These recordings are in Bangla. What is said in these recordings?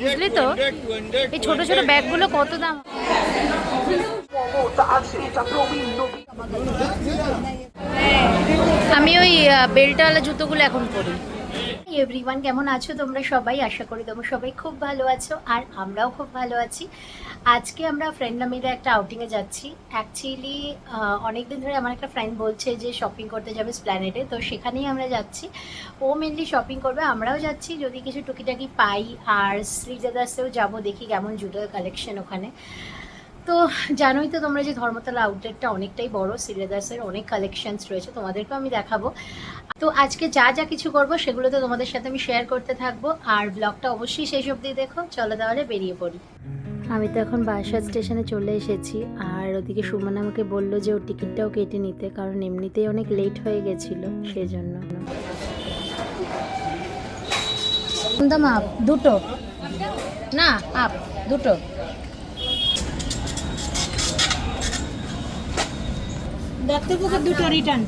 বুঝলি তো? এই ছোট ছোট ব্যাগগুলো কত দাম? আমি ওই বেল্টওয়ালা জুতোগুলো এখন পরি। এভরিওয়ান কেমন আছো তোমরা সবাই? আশা করি তোমরা সবাই খুব ভালো আছো, আর আমরাও খুব ভালো আছি। আজকে আমরা ফ্রেন্ডরা মিলে একটা আউটিংয়ে যাচ্ছি। অ্যাকচুয়ালি অনেক দিন ধরে আমার একটা ফ্রেন্ড বলছে যে শপিং করতে যাবে স্প্ল্যানেটে তো সেখানেই আমরা যাচ্ছি। ও মেনলি শপিং করবে, আমরাও যাচ্ছি। যদি কিছু টুকিটাকি পাই, আর শ্রীজাদাসেও যাব, দেখি কেমন জুতোর কালেকশন ওখানে। তো জানোই তো তোমরা যে ধর্মতলা আউটলেটটা অনেকটাই বড় সিলেদার্সের অনেক কালেকশনস রয়েছে, তোমাদেরকেও আমি দেখাবো। তো আজকে যা যা কিছু করব সেগুলো তো তোমাদের সাথে আমি শেয়ার করতে থাকব, আর ব্লগটা অবশ্যই শেষ অবধি দেখো, চলো তাহলে বেরিয়ে পড়ি। আমি তো এখন বাসা স্টেশনে চলে এসেছি, আর ওদিকে সুমন আমাকে বলল যে ওর টিকিটটাও কেটে নিতে, কারণ এমনিতেই অনেক লেট হয়ে গেছিল, সেজন্য। আপ দুটো? না, আপ, দুটো। দত্তপুকুর দুটো রিটার্ন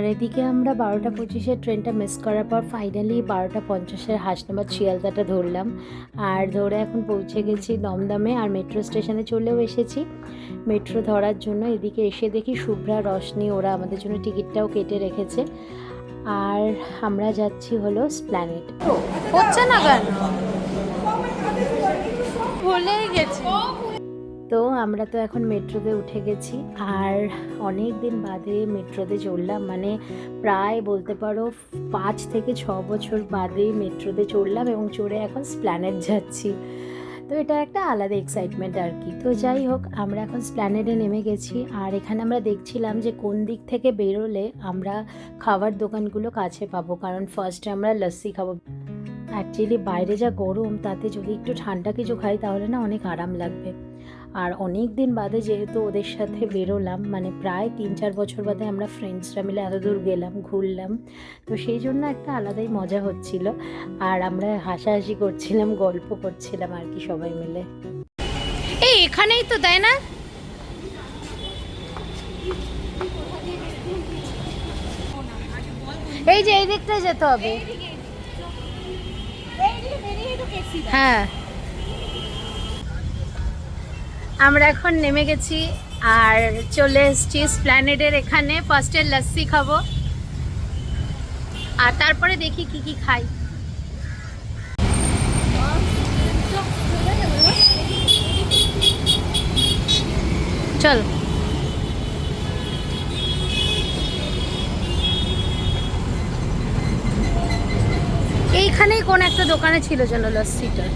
আর এদিকে আমরা বারোটা পঁচিশের ট্রেনটা মিস করার পর ফাইনালি বারোটা পঞ্চাশের হাসনাবাদ শিয়ালদাটা ধরলাম। আর ধরে এখন পৌঁছে গেছি দমদমে আর মেট্রো স্টেশনে চলেও এসেছি। মেট্রো ধরার জন্য এদিকে এসে দেখি শুভ্রা রশনি ওরা আমাদের জন্য টিকিটটাও কেটে রেখেছে। আর আমরা যাচ্ছি হলো স্প্ল্যানেট হচ্ছে না কেন? ভুলেই গেছি। তো আমরা তো এখন মেট্রোতে উঠে গেছি। আর অনেক দিন বাদে মেট্রোতে চড়লাম। মানে প্রায় বলতে পারো পাঁচ থেকে ছ বছর বাদে মেট্রোতে চড়লাম এবং চড়ে এখন স্প্ল্যানেট যাচ্ছি। তো এটা একটা আলাদা এক্সাইটমেন্ট আর কি। তো যাই হোক, আমরা এখন স্প্ল্যানেডে নেমে গেছি। আর এখানে আমরা দেখছিলাম যে কোন দিক থেকে বেরোলে আমরা খাবার দোকানগুলো কাছে পাবো। কারণ ফার্স্টে আমরা লস্যি খাব। অ্যাকচুয়ালি বাইরে যা গরম, তাতে যদি একটু ঠান্ডা কিছু খাই, তাহলে না অনেক আরাম লাগবে। আর অনেক দিন বাদে যেহেতু ওদের সাথে বেরোলাম মানে প্রায় তিন চার বছর বাদে আমরা ফ্রেন্ডসরা মিলে এত দূর গেলাম ঘুরলাম। তো সেই জন্য একটা আলাদাই মজা হচ্ছিল। আর আমরা হাসাহাসি করছিলাম গল্প করছিলাম আর কি সবাই মিলে। এই এখানেই তো তাই না? এই যে এই দিকটা যেতে হবে। হ্যাঁ। আমরা এখন নেমে গেছি আর চলে এসেছি স্প্ল্যানেডের এখানে। ফার্স্টে লস্যি খাব। আর তারপরে দেখি কি কি খাই। চল। এইখানেই কোন একটা দোকানে ছিল যেন লস্যিটা।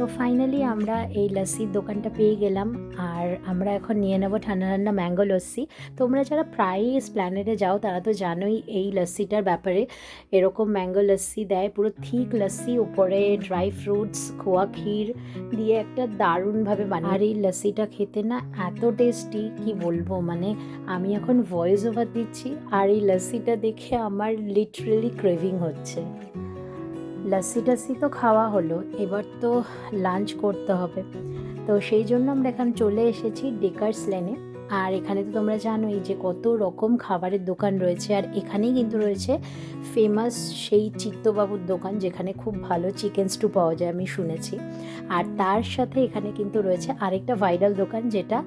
তো ফাইনালি আমরা এই লস্যির দোকানটা পেয়ে গেলাম। আর আমরা এখন নিয়ে নেব ঠান্ডা ঠান্ডা ম্যাঙ্গো লস্যি তোমরা যারা প্রায়ই স্প্ল্যানেডে যাও, তারা তো জানোই এই লস্যিটার ব্যাপারে। এরকম ম্যাঙ্গো লস্যি দেয়, পুরো থিক লস্যি উপরে ড্রাই ফ্রুটস খোয়া ক্ষীর দিয়ে একটা দারুণভাবে বানায়। আর এই লস্যিটা খেতে না এত টেস্টি কি বলব? মানে আমি এখন ভয়েস ওভার দিচ্ছি, আর এই লস্যিটা দেখে আমার লিটারেলি ক্রেভিং হচ্ছে। লাসি টাসি তো খাওয়া হলো, এবার তো লাঞ্চ করতে হবে। তো সেই জন্য আমরা এখানে চলে এসেছি ডেকার্স লেনে আর এখানে তো তোমরা জানোই যে কত রকম খাবারের দোকান রয়েছে, আর এখানেই কিন্তু রয়েছে ফেমাস সেই চিত্তবাবুর দোকান, যেখানে খুব ভালো চিকেন স্টু পাওয়া যায়, আমি শুনেছি। আর তার সাথে এখানে কিন্তু রয়েছে আরেকটা ভাইরাল দোকান, যেটা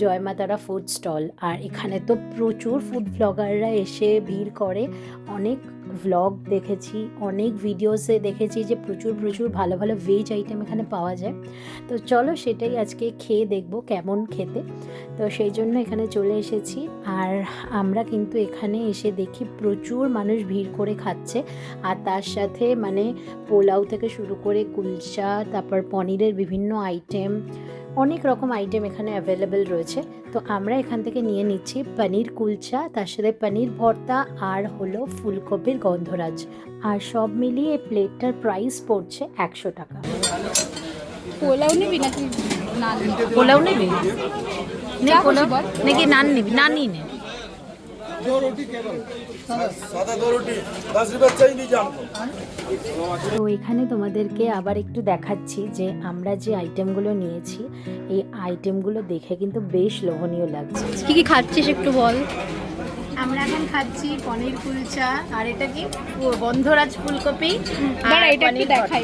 জয়মাতারা ফুড স্টল আর এখানে তো প্রচুর ফুড ব্লগাররা এসে ভিড় করে, অনেক ভ্লগ দেখেছি, অনেক ভিডিওসে দেখেছি যে প্রচুর প্রচুর ভালো ভালো ভেজ আইটেম এখানে পাওয়া যায়। তো চলো সেটাই আজকে খেয়ে দেখব কেমন খেতে। তো সেই জন্য এখানে চলে এসেছি। আর আমরা কিন্তু এখানে এসে দেখি প্রচুর মানুষ ভিড় করে খাচ্ছে। আর তার সাথে মানে পোলাও থেকে শুরু করে কুলচা, তারপর পনিরের বিভিন্ন আইটেম অনেক রকম আইটেম এখানে অ্যাভেলেবেল রয়েছে। তো আমরা এখান থেকে নিয়ে নিচ্ছি পনির কুলচা তার সাথে পনির ভর্তা আর হলো ফুলকপির গন্ধরাজ। আর সব মিলিয়ে এই প্লেটটার প্রাইস পড়ছে একশো টাকা। পোলাও নিবি নাকি নান পোলাও নেবি। নাকি নান নিবি? নানই নে। सादा दो रोटी दस रुपये चाहिए जान को তো এখানে তোমাদেরকে আবার একটু দেখাচ্ছি যে আমরা যে আইটেমগুলো নিয়েছি এই আইটেমগুলো দেখে কিন্তু বেশ লোভনীয় লাগছে কি কি খাচ্ছিস একটু বল আমরা এখন খাচ্ছি পনির কুলচা আর এটা কি? গন্ধরাজ ফুলকপি দাঁড়া এটা একটু দেখাই।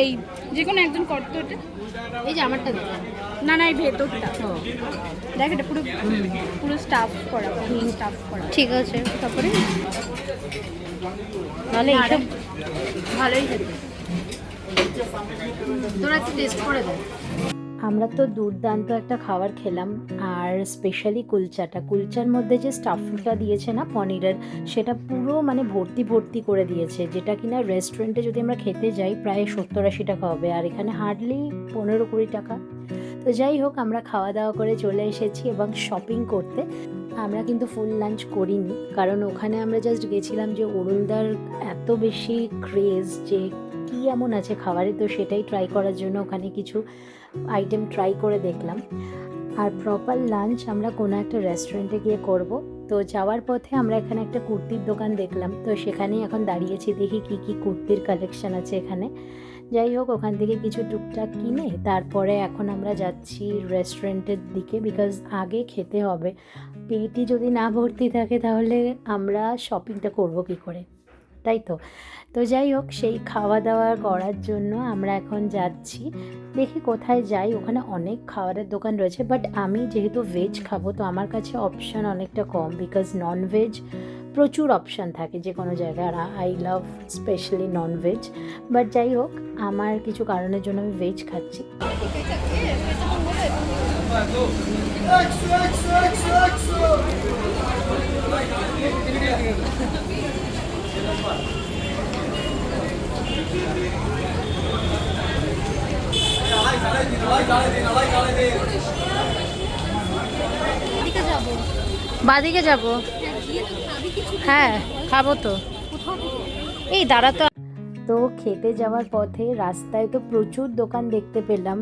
এই যে কোনো একজন করতো এটা এই যে আমারটা দেখা। না না এই ভেতরটা। দেখ এটা পুরো পুরো স্টাফ করা স্টাফ করা। ঠিক আছে। তারপরে? তাহলে এইসব ভালোই খেতে তোরা একটু টেস্ট করে দেখ। আমরা তো দুর্দান্ত একটা খাবার খেলাম, আর স্পেশালি কুলচাটা। কুলচার মধ্যে যে স্টাফিংটা দিয়েছে না পনিরের, সেটা পুরো মানে ভর্তি ভর্তি করে দিয়েছে, যেটা কিনা রেস্টুরেন্টে যদি আমরা খেতে যাই, প্রায় সত্তর আশি টাকা হবে, আর এখানে হার্ডলি পনেরো কুড়ি টাকা। তো যাই হোক, আমরা খাওয়া দাওয়া করে চলে এসেছি এবং শপিং করতে। আমরা কিন্তু ফুল লাঞ্চ করিনি, কারণ ওখানে আমরা জাস্ট গেছিলাম যে অরুণদার এত বেশি ক্রেজ যে কী এমন আছে খাবারে? তো সেটাই ট্রাই করার জন্য ওখানে কিছু আইটেম ট্রাই করে দেখলাম। আর প্রপার লাঞ্চ আমরা কোনো একটা রেস্টুরেন্টে গিয়ে করব। তো যাওয়ার পথে আমরা এখানে একটা কুর্তির দোকান দেখলাম। তো সেখানেই এখন দাঁড়িয়েছি, দেখি কি কি কুর্তির কালেকশন আছে এখানে। যাই হোক, ওখান থেকে কিছু টুকটাক কিনে তারপরে এখন আমরা যাচ্ছি রেস্টুরেন্টের দিকে বিকজ আগে খেতে হবে। পেটই যদি না ভর্তি থাকে তাহলে আমরা শপিংটা করব কি করে? তাই তো? তো যাই হোক, সেই খাওয়া দাওয়া করার জন্য আমরা এখন যাচ্ছি। দেখি কোথায় যাই। ওখানে অনেক খাবারের দোকান রয়েছে বাট আমি যেহেতু ভেজ খাব, তো আমার কাছে অপশান অনেকটা কম বিকজ নন ভেজ প্রচুর অপশান থাকে যে কোনো জায়গায়। আর I love specially non veg but যাই হোক, আমার কিছু কারণের জন্য আমি ভেজ খাচ্ছি। এদিকে যাব বাদিকে যাব। হ্যাঁ খাব তো। এই দাঁড়া তো। তো খেতে যাওয়ার পথে রাস্তায় তো প্রচুর দোকান দেখতে পেলাম।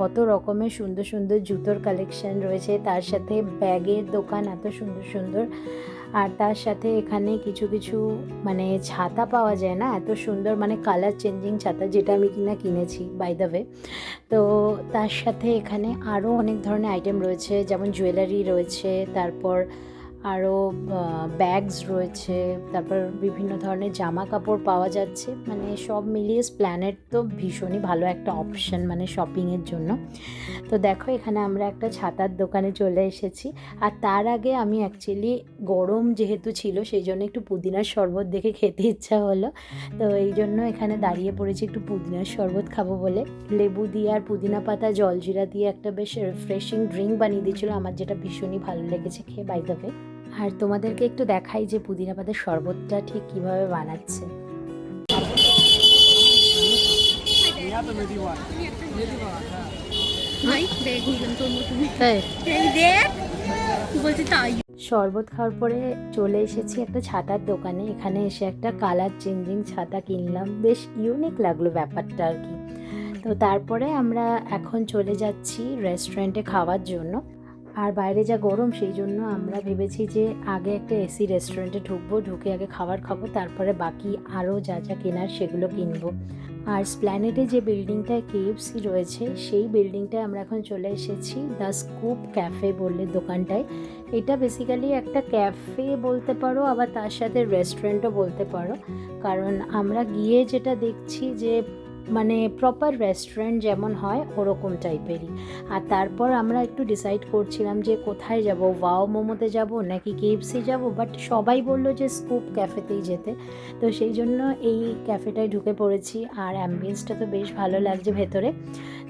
কত রকমের সুন্দর সুন্দর জুতোর কালেকশন রয়েছে। তার সাথে ব্যাগের দোকান এত সুন্দর সুন্দর। আর তার সাথে এখানে কিছু কিছু মানে ছাতা পাওয়া যায় না? এত সুন্দর মানে কালার চেঞ্জিং ছাতা যেটা আমি কিনা কিনেছি বাই দ্য ওয়ে তো তার সাথে এখানে আরও অনেক ধরনের আইটেম রয়েছে, যেমন জুয়েলারি রয়েছে, তারপর আরও ব্যাগস রয়েছে, তারপর বিভিন্ন ধরনের জামা কাপড় পাওয়া যাচ্ছে। মানে সব মিলিয়ে স্প্ল্যানেট তো ভীষণই ভালো একটা অপশন মানে শপিংয়ের জন্য। তো দেখো, এখানে আমরা একটা ছাতার দোকানে চলে এসেছি। আর তার আগে আমি অ্যাকচুয়ালি গরম যেহেতু ছিল, সেই জন্য একটু পুদিনার শরবত দেখে খেতে ইচ্ছা হলো। তো এই জন্য এখানে দাঁড়িয়ে পড়েছি একটু পুদিনার শরবত খাব বলে। লেবু দিয়ে আর পুদিনা পাতা, জলজিরা দিয়ে একটা বেশ রিফ্রেশিং ড্রিঙ্ক বানিয়ে দিয়েছিলো। আমার যেটা ভীষণই ভালো লেগেছে খেয়ে বাই দ্য ওয়ে আর তোমাদেরকে একটু দেখাই যে পুদিনা পাতার শরবতটা ঠিক কীভাবে বানাচ্ছে। শরবত খাওয়ার পরে চলে এসেছি একটা ছাতার দোকানে। এখানে এসে একটা কালার চেঞ্জিং ছাতা কিনলাম। বেশ ইউনিক লাগল ব্যাপারটা আর কি। তো তারপরে আমরা এখন চলে যাচ্ছি রেস্টুরেন্টে খাওয়ার জন্য। আর বাইরে যা গরম, সেই জন্য আমরা ভেবেছি যে আগে একটা এসি রেস্টুরেন্টে ঢুকবো, ঢুকে আগে খাবার খাব, তারপরে বাকি আরও যা যা কেনার সেগুলো কিনবো। আর স্প্ল্যানেটে যে বিল্ডিংটায় কেএফসি রয়েছে, সেই বিল্ডিংটায় আমরা এখন চলে এসেছি দ্য স্কুপ ক্যাফে বললে দোকানটায়। এটা বেসিক্যালি একটা ক্যাফে বলতে পারো, আবার তার সাথে রেস্টুরেন্টও বলতে পারো। কারণ আমরা গিয়ে যেটা দেখছি যে মানে প্রপার রেস্টুরেন্ট যেমন হয়, ওরকম টাইপেরই আর তারপর আমরা একটু ডিসাইড করছিলাম যে কোথায় যাব ওয়াও মোমোতে যাব নাকি কেএফসি যাব? বাট সবাই বলল যে স্কুপ ক্যাফেতেই যেতে। তো সেই জন্য এই ক্যাফেটায় ঢুকে পড়েছি আর অ্যাম্বিয়েন্সটা তো বেশ ভালো লাগছে ভেতরে।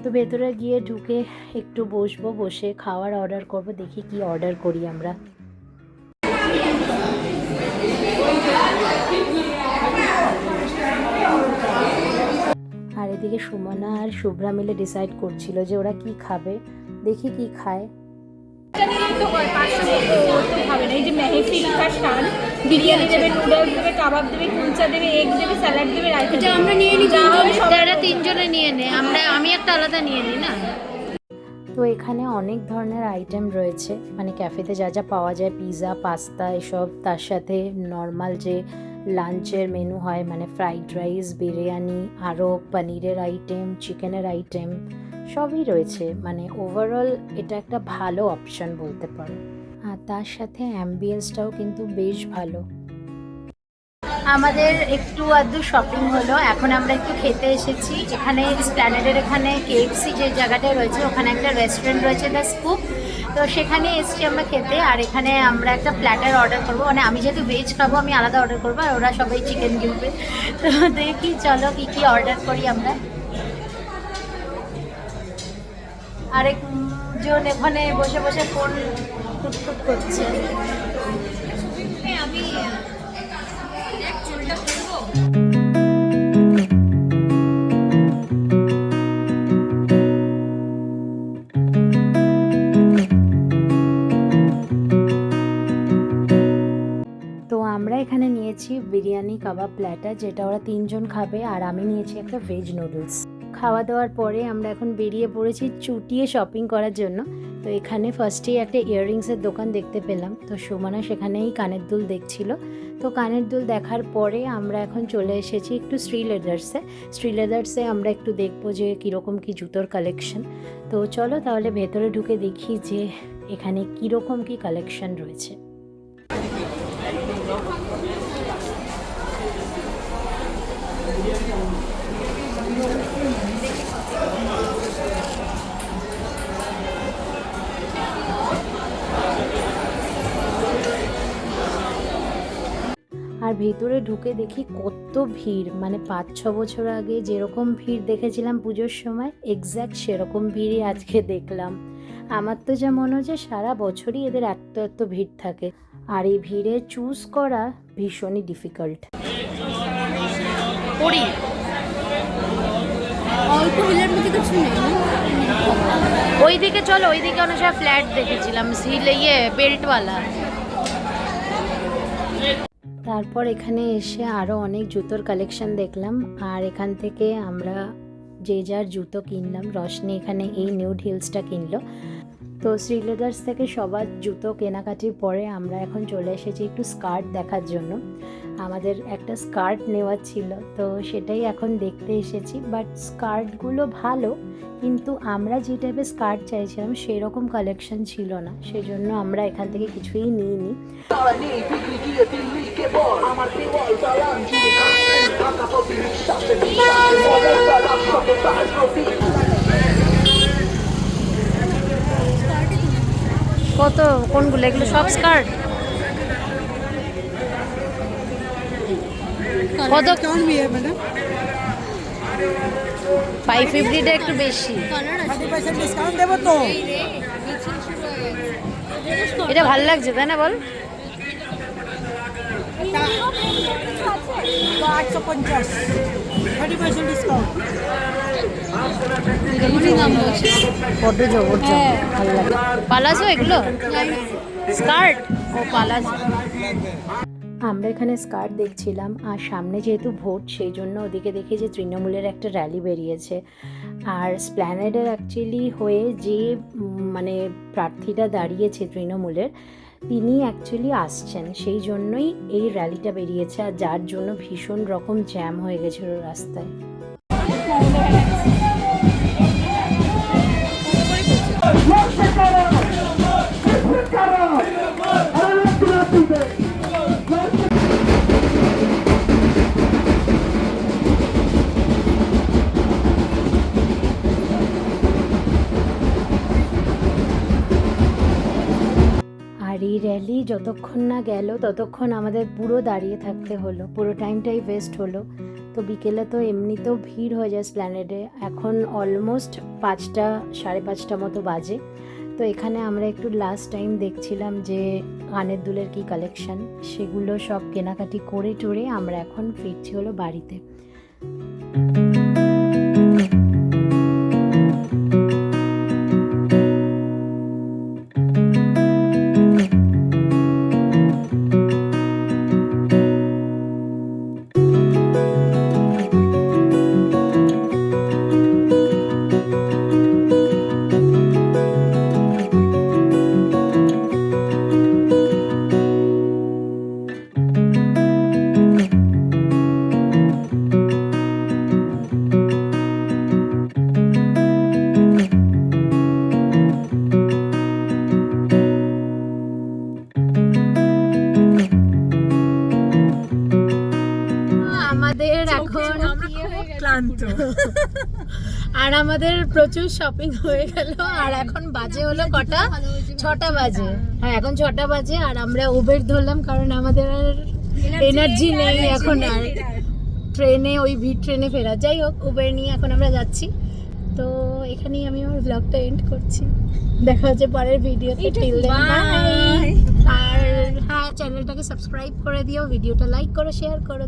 তো ভেতরে গিয়ে ঢুকে একটু বসবো, বসে খাওয়ার অর্ডার করব, দেখি কি অর্ডার করি আমরা। আর এদিকে সুমনা আর শুভ্রা মিলে ডিসাইড করছিল যে ওরা কি খাবে। দেখি কি খায়। এটা আমরা নিয়ে নিই আমরা আমি একটা আলাদা নিয়ে নিই না তো এখানে অনেক ধরনের আইটেম রয়েছে। মানে ক্যাফেতে যা যা পাওয়া যায় পিৎজা পাস্তা এসব, তার সাথে নর্মাল যে লাঞ্চের মেনু হয় মানে ফ্রাইড রাইস বিরিয়ানি আরও পনিরের আইটেম চিকেনের আইটেম সবই রয়েছে। মানে ওভারঅল এটা একটা ভালো অপশন বলতে পারো। আর তার সাথে অ্যাম্বিয়েন্সটাও কিন্তু বেশ ভালো। আমাদের একটু আধটু শপিং হলো। এখন আমরা একটু খেতে এসেছি। এখানে স্প্ল্যানেডের এখানে কেএফসি যে জায়গাটায় রয়েছে, ওখানে একটা রেস্টুরেন্ট রয়েছে দ্য স্কুপ তো সেখানে এসছি আমরা খেতে, আর এখানে আমরা একটা প্ল্যাটার অর্ডার করব। মানে আমি যেহেতু ভেজ খাব, আমি আলাদা অর্ডার করব, আর ওরা সবাই চিকেন কিনবে তো দেখি চলো কী কী অর্ডার করি আমরা। আরেকজন এখানে বসে বসে ফোন টুকটুক করছে। আমি আমরা এখানে নিয়েছি বিরিয়ানি, কাবাব, প্ল্যাটার, যেটা ওরা তিনজন খাবে, আর আমি নিয়েছি একটা ভেজ নুডলস খাওয়া দাওয়ার পরে আমরা এখন বেরিয়ে পড়েছি চুটিয়ে শপিং করার জন্য। তো এখানে ফার্স্টেই একটা ইয়াররিংসের দোকান দেখতে পেলাম। তো সুমনা সেখানেই কানের দুল দেখছিল। তো কানের দুল দেখার পরে আমরা এখন চলে এসেছি একটু শ্রী লেদার্সে শ্রী লেদার্সে আমরা একটু দেখব যে কীরকম কী জুতোর কালেকশন তো চলো তাহলে ভেতরে ঢুকে দেখি যে এখানে কীরকম কী কালেকশন রয়েছে। ভেতরে ঢুকে দেখি কত ভিড়। মানে পাঁচ, ছ বছর আগে যেরকম ভিড় দেখেছিলাম পুজোর সময় এক্স্যাক্ট সেরকম ভিড়ই আজকে দেখলাম। আমার তো যা মনে হচ্ছে সারা বছরই এদের এত এত ভিড় থাকে। আর এই ভিড়ে চুজ করা ভীষণই ডিফিকাল্ট পড়ি। অল্প হিলের মধ্যে কিছু নেই না। ওই দিকে চলো ওই দিকে অনেক ফ্ল্যাট দেখেছিলাম সিল ইয়ে বেল্টওয়ালা তারপর এখানে এসে আরও অনেক জুতোর কালেকশন দেখলাম। আর এখান থেকে আমরা যে যার জুতো কিনলাম, রশনি এখানে এই নিউড হিলসটা কিনলো। তো শ্রীলেদার্স থেকে সবার জুতো কেনাকাটির পরে আমরা এখন চলে এসেছি একটু স্কার্ট দেখার জন্য। আমাদের একটা স্কার্ট নেওয়ার ছিল তো সেটাই এখন দেখতে এসেছি। বাট স্কার্টগুলো ভালো কিন্তু আমরা যে টাইপের স্কার্ট চাইছিলাম সেরকম কালেকশন ছিল না। সেজন্য আমরা এখান থেকে কিছুই নিইনি। কত? কোনগুলো? এগুলো সব স্কার্ট? কত বিয়ে ম্যাডাম? ফাইভ ফিফটিটা একটু বেশি। দেবো তো। এটা লাগছে তাই না বল? হ্যাঁ। পালাজো এগুলো? স্কার্ট? ও পালাজো। আমরা এখানে স্কার্ট দেখছিলাম, আর সামনে যেহেতু ভোট, সেই জন্য ওদিকে দেখি যে তৃণমূলের একটা র্যালি বেরিয়েছে। আর স্প্ল্যানেডের অ্যাকচুয়ালি হয়ে যে মানে প্রার্থীটা দাঁড়িয়েছে তৃণমূলের, তিনি অ্যাকচুয়ালি আসছেন। সেই জন্যই এই র্যালিটা বেরিয়েছে, আর যার জন্য ভীষণ রকম জ্যাম হয়ে গেছিল রাস্তায়। যতক্ষণ না গেল, ততক্ষণ আমাদের পুরো দাঁড়িয়ে থাকতে হলো। পুরো টাইমটাই ওয়েস্ট হলো। তো বিকেলে তো এমনিতেও ভিড় হয়ে যায় স্প্ল্যানেডে এখন অলমোস্ট পাঁচটা, সাড়ে পাঁচটা মতো বাজে। তো এখানে আমরা একটু লাস্ট টাইম দেখছিলাম যে কানের দুলের কি কালেকশন সেগুলো সব কেনাকাটি করে টোরে আমরা এখন ফিরছি হলো বাড়িতে। আমাদের প্রচুর শপিং হয়ে গেল আর এখন বাজে হলো কটা? ছটা বাজে। হ্যাঁ এখন ছটা বাজে আর আমরা উবের ধরলাম কারণ আমাদের আর এনার্জি নেই এখন আর। ট্রেনে ওই ভিড় ট্রেনে ফেরা। যাই হোক উবের নিয়ে এখন আমরা যাচ্ছি। তো এখানেই আমি আমার ব্লগটা এন্ড করছি। দেখা হচ্ছে পরের ভিডিওতে টিল আর হ্যাঁ চ্যানেলটাকে সাবস্ক্রাইব করে দিও ভিডিওটা লাইক করো শেয়ার করো।